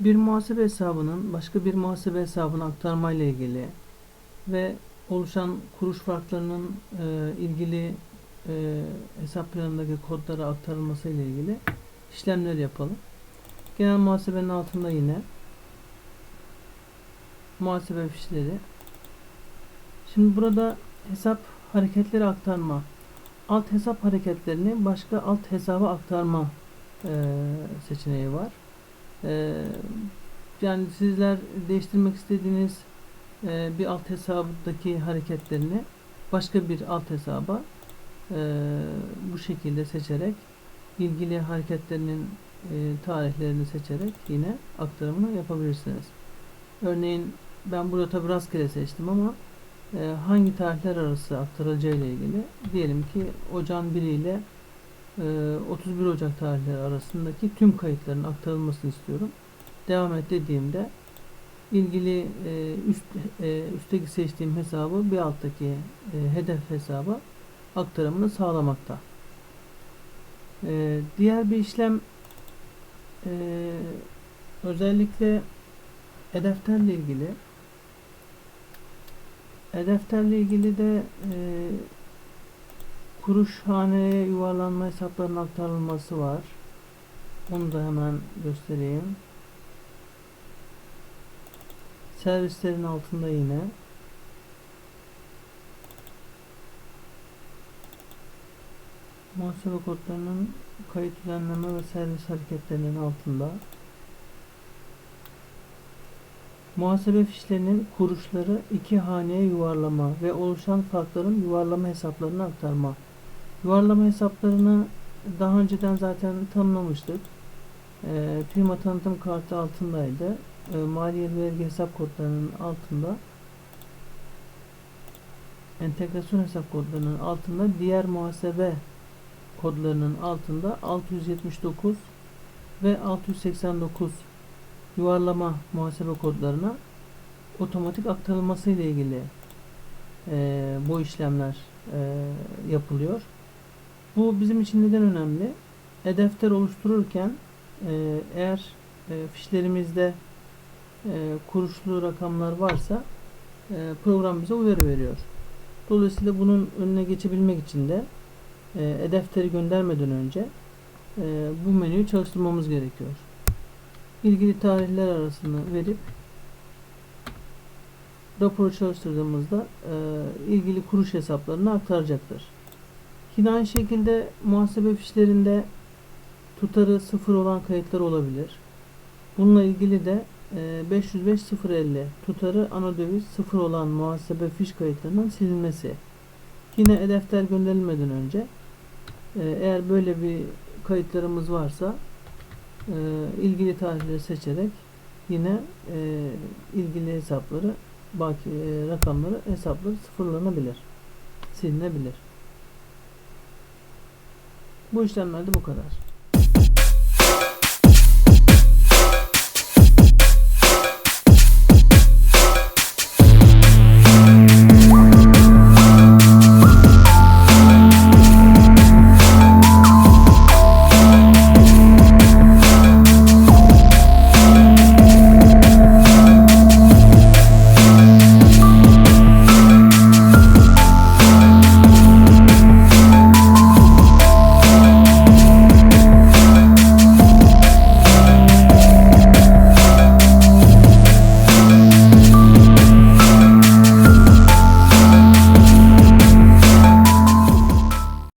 Bir muhasebe hesabının başka bir muhasebe hesabına aktarma ile ilgili ve oluşan kuruş farklarının e, ilgili e, hesap planındaki kodlara aktarılması ile ilgili işlemler yapalım. Genel muhasebenin altında yine muhasebe fişleri. Şimdi burada hesap hareketleri aktarma, alt hesap hareketlerini başka alt hesaba aktarma e, seçeneği var. Ee, yani sizler değiştirmek istediğiniz e, bir alt hesabdaki hareketlerini başka bir alt hesaba e, bu şekilde seçerek ilgili hareketlerinin e, tarihlerini seçerek yine aktarımını yapabilirsiniz. Örneğin ben burada tabi rastgele seçtim ama e, hangi tarihler arası aktarılacağı ile ilgili diyelim ki ocağın 1 ile e, 31 Ocak tarihleri arasındaki tüm kayıtların aktarılmasını istiyorum. Devam et dediğimde ilgili e, üst e, üstteki seçtiğim hesabı bir alttaki e, hedef hesaba aktarımını sağlamakta. E, diğer bir işlem e, özellikle e-defterle ilgili e-defterle ilgili de e, kuruş haneye yuvarlanma hesaplarının aktarılması var. Onu da hemen göstereyim. Servislerin altında yine muhasebe kodlarının kayıt düzenleme ve servis hareketlerinin altında muhasebe fişlerinin kuruşları iki haneye yuvarlama ve oluşan farkların yuvarlama hesaplarına aktarma. Yuvarlama hesaplarını daha önceden zaten tanımlamıştık. E, firma tanıtım kartı altındaydı. E, maliye vergi hesap kodlarının altında entegrasyon hesap kodlarının altında diğer muhasebe kodlarının altında 679 ve 689 yuvarlama muhasebe kodlarına otomatik aktarılması ile ilgili e, bu işlemler e, yapılıyor. Bu bizim için neden önemli? E-defter oluştururken e, eğer e, fişlerimizde e, kuruşlu rakamlar varsa e, program bize uyarı veriyor. Dolayısıyla bunun önüne geçebilmek için de e-defteri göndermeden önce e, bu menüyü çalıştırmamız gerekiyor. İlgili tarihler arasını verip raporu çalıştırdığımızda e, ilgili kuruş hesaplarına aktaracaktır. Yine aynı şekilde muhasebe fişlerinde tutarı sıfır olan kayıtlar olabilir. Bununla ilgili de e, 505.050 tutarı ana döviz sıfır olan muhasebe fiş kayıtlarının silinmesi. Yine e-defter gönderilmeden önce e, eğer böyle bir kayıtlarımız varsa e, ilgili tarihleri seçerek yine e, ilgili hesapları baki e, rakamları hesapları sıfırlanabilir. Silinebilir. Bu işlemlerde bu kadar.